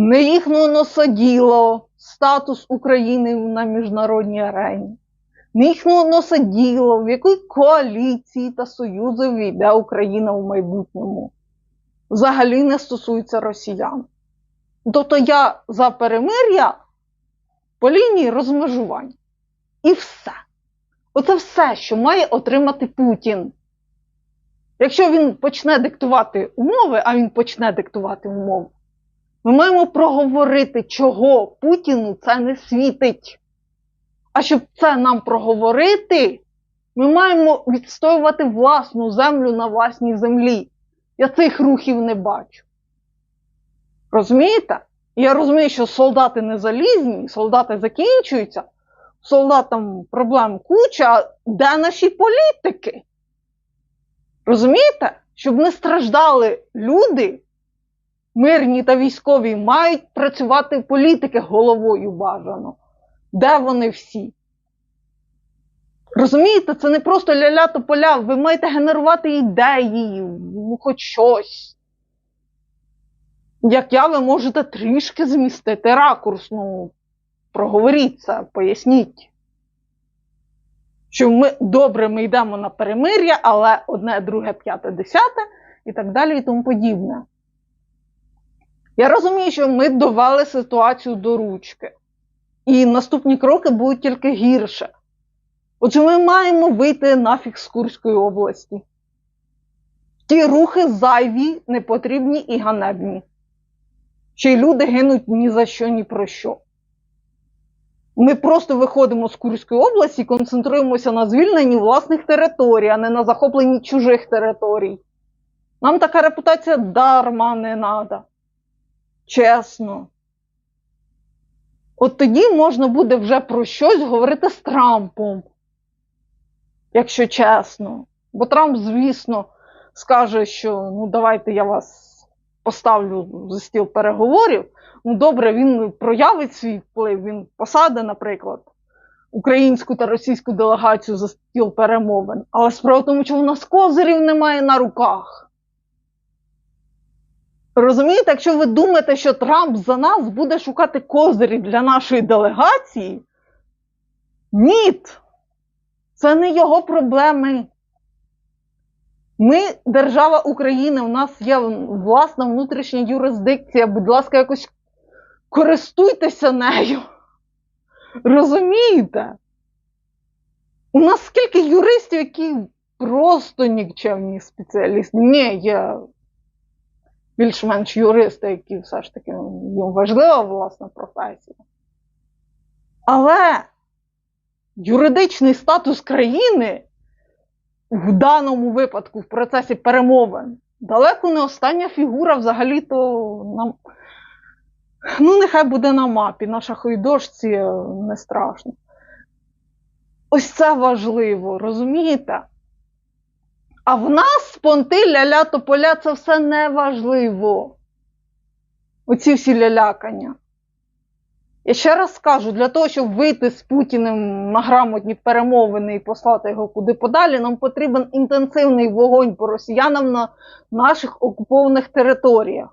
не їхнього носоділо статус України на міжнародній арені, не їхнього носоділо, в якій коаліції та союзу війде Україна у майбутньому. Взагалі не стосується росіян. Тобто я за перемир'я по лінії розмежування. І все. Оце все, що має отримати Путін. Якщо він почне диктувати умови, а він почне диктувати умови, ми маємо проговорити, чого Путіну це не світить. А щоб це нам проговорити, ми маємо відстоювати власну землю на власній землі. Я цих рухів не бачу. Розумієте? Я розумію, що солдати не залізні, солдати закінчуються, солдатам проблем куча, а де наші політики? Розумієте? Щоб не страждали люди, мирні та військові, мають працювати політики головою бажано. Де вони всі? Розумієте, це не просто ля-ля тополя, ви маєте генерувати ідеї, ну хоч щось. Як я, ви можете трішки змістити ракурс, ну, проговоріть це, поясніть. Що ми добре ми йдемо на перемир'я, але одне, друге, п'яте, десяте і так далі і тому подібне. Я розумію, що ми довели ситуацію до ручки, і наступні кроки будуть тільки гірше. Отже, ми маємо вийти нафіг з Курської області. Ті рухи зайві, непотрібні і ганебні. Ще й люди гинуть ні за що, ні про що. Ми просто виходимо з Курської області і концентруємося на звільненні власних територій, а не на захопленні чужих територій. Нам така репутація дарма не треба. Чесно. От тоді можна буде вже про щось говорити з Трампом, якщо чесно. Бо Трамп, звісно, скаже, що ну давайте я вас поставлю за стіл переговорів. Ну, добре, він проявить свій вплив, він посаде, наприклад, українську та російську делегацію за стіл перемовин. Але справа в тому, що у нас козирів немає на руках. Розумієте, якщо ви думаєте, що Трамп за нас буде шукати козирів для нашої делегації, ні, це не його проблеми. Ми, держава України, у нас є власна внутрішня юрисдикція. Будь ласка, якось користуйтеся нею. Розумієте? У нас скільки юристів, які просто нікчемні спеціалісти. Ні, є більш-менш юристи, які все ж таки їм важлива власна професія. Але юридичний статус країни в даному випадку в процесі перемовин далеко не остання фігура взагалі-то нам. Ну, нехай буде на мапі, на шаховій дошці не страшно. Ось це важливо, розумієте? А в нас понти ля-ля тополя це все не важливо. Оці всі лялякання. Я ще раз скажу, для того, щоб вийти з Путіним на грамотні перемовини і послати його куди подалі, нам потрібен інтенсивний вогонь по росіянам на наших окупованих територіях.